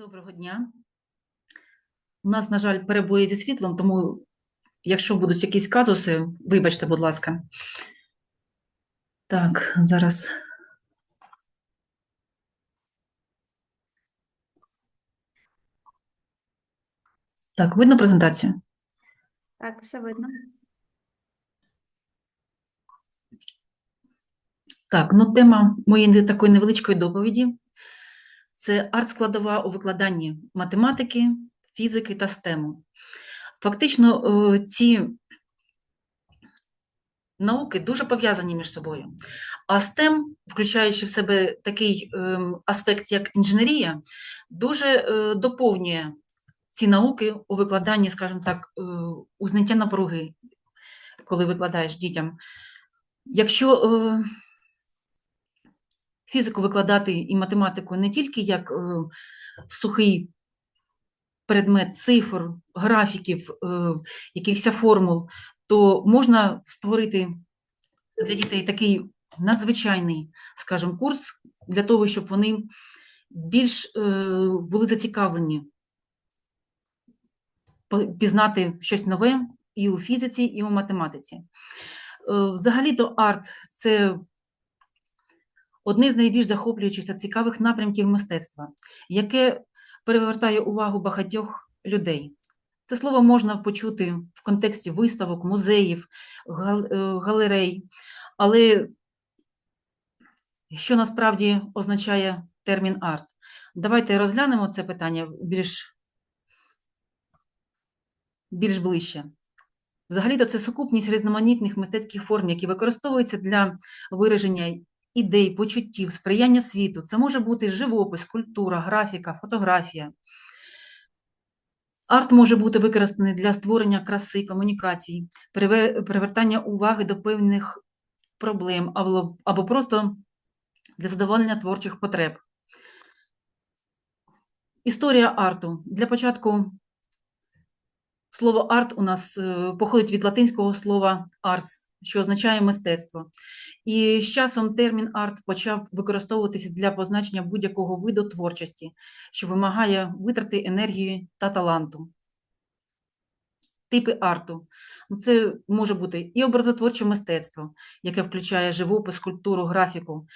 Доброго дня. У нас, на жаль, перебої зі світлом, тому якщо будуть якісь казуси, вибачте, будь ласка. Так, зараз. Так, видно презентацію? Так, все видно. Так, ну тема моєї такої невеличкої доповіді це арт-складова у викладанні математики, фізики та стему. Фактично, е, ці науки дуже пов'язані між собою. А STEM, включаючи в себе такий ем, аспект, як інженерія, дуже е, доповнює ці науки у викладанні, скажімо так, е, у зняття напруги, коли викладаєш дітям. Якщо фізику викладати і математику не тільки як е, сухий предмет цифр, графіків, е, якихось формул, то можна створити для дітей такий надзвичайний, скажімо, курс для того, щоб вони більш е, були зацікавлені пізнати щось нове і у фізиці, і у математиці. Взагалі-то арт це одне з найбільш захоплюючих та цікавих напрямків мистецтва, яке перевертає увагу багатьох людей. Це слово можна почути в контексті виставок, музеїв, е, галерей, але що насправді означає термін арт? Давайте розглянемо це питання більш, більш ближче. Взагалі-то це сукупність різноманітних мистецьких форм, які використовуються для вираження ідей, почуттів, сприяння світу. Це може бути живопис, культура, графіка, фотографія. Арт може бути використаний для створення краси, комунікацій, привертання уваги до певних проблем або, просто для задоволення творчих потреб. Історія арту. Для початку слово арт у нас е, походить від латинського слова ars, що означає мистецтво. І з часом термін арт почав використовуватися для позначення будь-якого виду творчості, що вимагає витрати енергії та таланту. Типи арту. Ну, це може бути і образотворче мистецтво, яке включає живопис, скульптуру, графіку.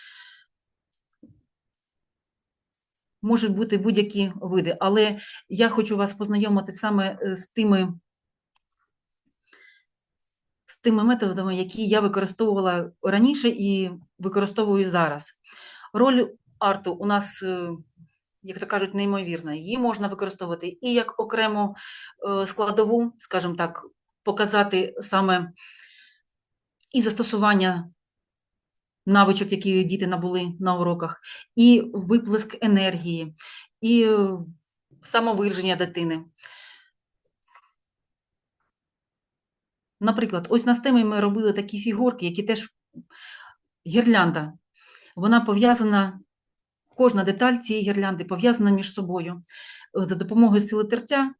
Можуть бути будь-які види, але я хочу вас познайомити саме з тими, тими методами, які я використовувала раніше і використовую зараз. Роль арту у нас, е, як то кажуть, неймовірна. Її можна використовувати і як окрему е, складову, скажімо так, показати саме і застосування навичок, які діти набули на уроках, і виплеск енергії, і е, самовираження дитини. Наприклад, ось на стемі ми робили такі фігурки, які теж гірлянда. Вона пов'язана, кожна деталь цієї гірлянди пов'язана між собою. Е, За допомогою сили тертя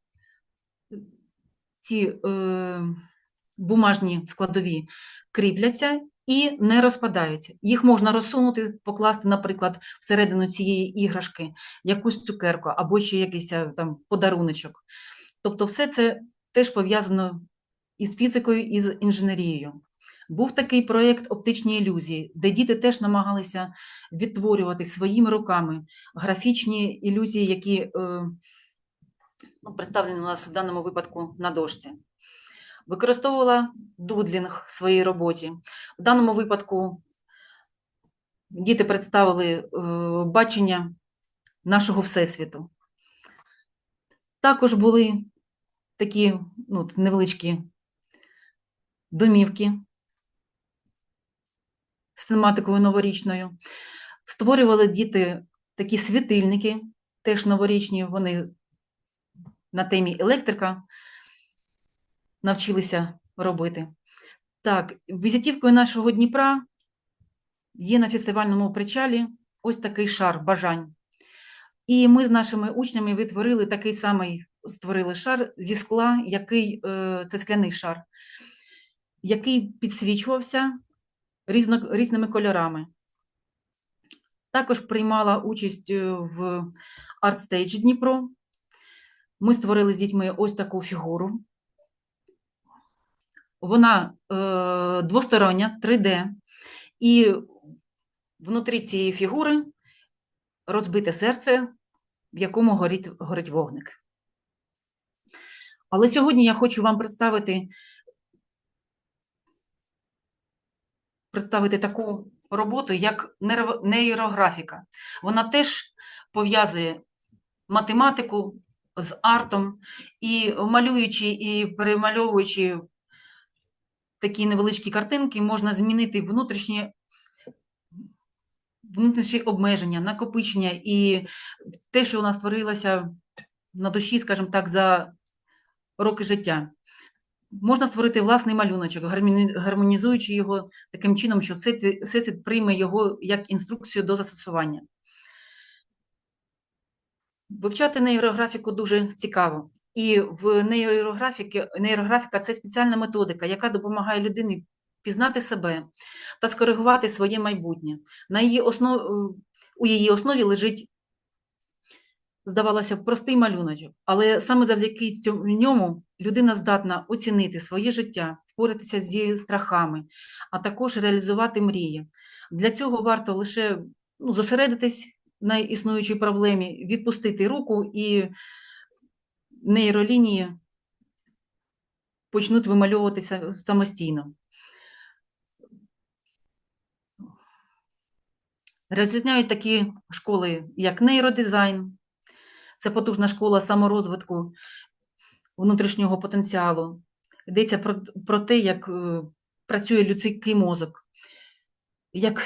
ці е, бумажні складові кріпляться і не розпадаються. Їх можна розсунути, покласти, наприклад, всередину цієї іграшки якусь цукерку або ще якийсь е, там подаруночок. Тобто, все це теж пов'язано із фізикою, і з інженерією. Був такий проєкт оптичні ілюзії, де діти теж намагалися відтворювати своїми руками графічні ілюзії, які е, ну, представлені у нас в даному випадку на дошці. Використовувала дудлінг в своїй роботі. В даному випадку діти представили е, бачення нашого Всесвіту. Також були такі ну, невеличкі домівки з тематикою новорічною. Створювали діти такі світильники, теж новорічні, вони на темі електрика навчилися робити. Так, візитівкою нашого Дніпра є на фестивальному причалі ось такий шар бажань. І ми з нашими учнями відтворили такий самий, створили шар зі скла, який е, це скляний шар, який підсвічувався різно, різними кольорами. Також приймала участь е, в ArtStage Дніпро. Ми створили з дітьми ось таку фігуру. Вона е, двостороння, 3D, і внутрі цієї фігури розбите серце, в якому горить, горить вогник. Але сьогодні я хочу вам представити, представити таку роботу, як нейрографіка. Вона теж пов'язує математику з артом, і малюючи і перемальовуючи такі невеличкі картинки, можна змінити внутрішні, внутрішні обмеження, накопичення і те, що у нас створилося на душі, скажімо так, за роки життя. Можна створити власний малюночок, гармонізуючи його таким чином, що всесвіт прийме його як інструкцію до застосування. Вивчати нейрографіку дуже цікаво. І в нейрографіки, нейрографіка це спеціальна методика, яка допомагає людині пізнати себе та скоригувати своє майбутнє. На її основ... У її основі лежить, здавалося б, простий малюночок, але саме завдяки цьому ньому людина здатна оцінити своє життя, впоратися зі страхами, а також реалізувати мрії. Для цього варто лише ну, зосередитись на існуючій проблемі, відпустити руку і нейролінії почнуть вимальовуватися самостійно. Розрізняють такі школи, як нейродизайн, це потужна школа саморозвитку внутрішнього потенціалу. Йдеться про, про те, як е, працює людський мозок, як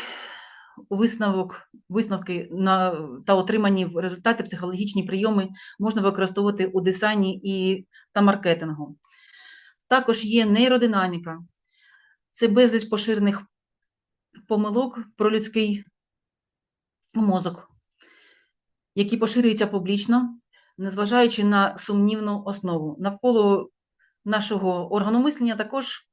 висновок, висновки на, та отримані результати психологічні прийоми можна використовувати у дизайні і, та маркетингу. Також є нейродинаміка. Це безліч поширених помилок про людський мозок, які поширюються публічно, незважаючи на сумнівну основу. Навколо нашого органу мислення також,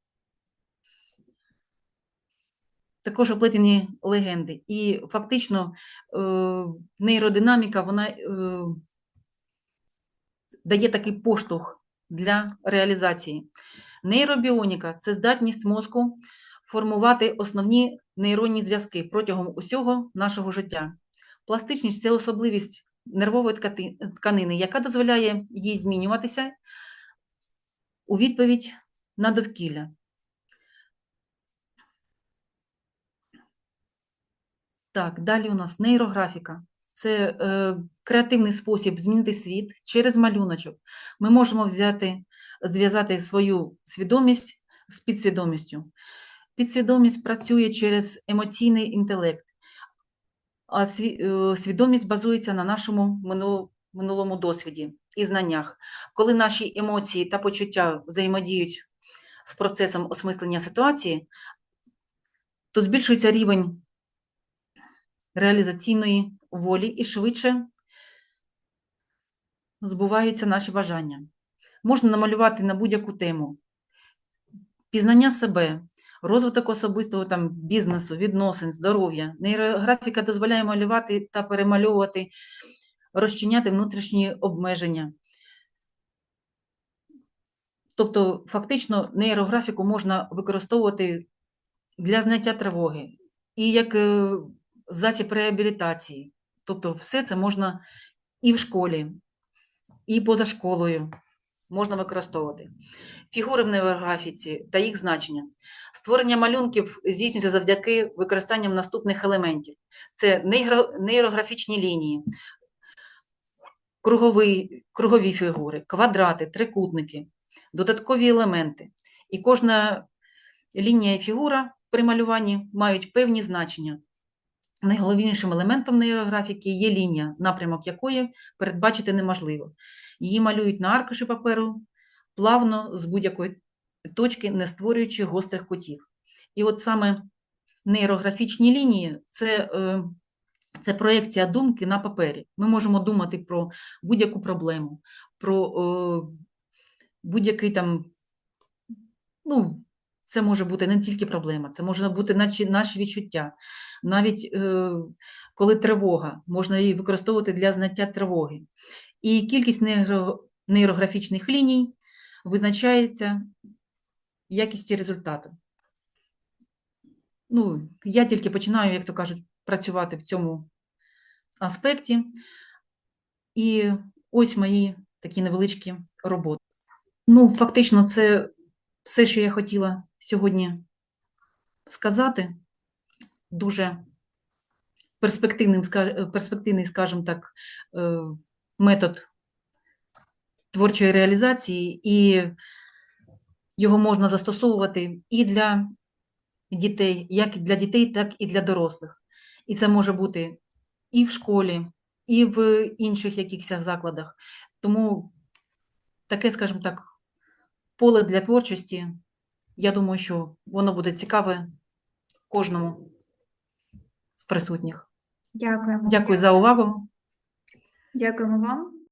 також оплетені легенди. І фактично е, нейродинаміка вона е, дає такий поштовх для реалізації. Нейробіоніка це здатність мозку формувати основні нейронні зв'язки протягом усього нашого життя. Пластичність це особливість нервової тканини, яка дозволяє їй змінюватися у відповідь на довкілля. Так, далі у нас нейрографіка. Це е, креативний спосіб змінити світ через малюночок. Ми можемо взяти, зв'язати свою свідомість з підсвідомістю. Підсвідомість працює через емоційний інтелект, а е, свідомість базується на нашому минулому досвіді і знаннях. Коли наші емоції та почуття взаємодіють з процесом осмислення ситуації, то збільшується рівень реалізаційної волі і швидше збуваються наші бажання. Можна намалювати на будь-яку тему. Пізнання себе, розвиток особистого там, бізнесу, відносин, здоров'я. Нейрографіка дозволяє малювати та перемальовувати, розчиняти внутрішні обмеження. Тобто, фактично, нейрографіку можна використовувати для зняття тривоги і як е, засіб реабілітації. Тобто, все це можна і в школі, і поза школою можна використовувати. Фігури в нейрографіці та їх значення. Створення малюнків здійснюється завдяки використанням наступних елементів: це нейрографічні лінії, кругові, кругові фігури, квадрати, трикутники, додаткові елементи. І кожна лінія і фігура при малюванні мають певні значення. Найголовнішим елементом нейрографіки є лінія, напрямок якої передбачити неможливо. Її малюють на аркуші паперу плавно з будь-якої точки, не створюючи гострих кутів. І от саме нейрографічні лінії це, е, це проекція думки на папері. Ми можемо думати про будь-яку проблему, про е, будь-який там, ну, Це може бути не тільки проблема, це може бути наші, наші відчуття. Навіть е, коли тривога, можна її використовувати для зняття тривоги. І кількість нейрографічних ліній визначається якістю результату. Ну, я тільки починаю, як то кажуть, працювати в цьому аспекті. І ось мої такі невеличкі роботи. Ну, фактично, це все, що я хотіла сьогодні сказати. Дуже перспективним, перспективний, скажімо так, е, метод творчої реалізації, і його можна застосовувати і для дітей, як для дітей, так і для дорослих. І це може бути і в школі, і в інших якихось закладах. Тому таке, скажімо так, поле для творчості, я думаю, що воно буде цікаве кожному з присутніх. Дякуємо. Дякую за увагу. Дякуємо вам.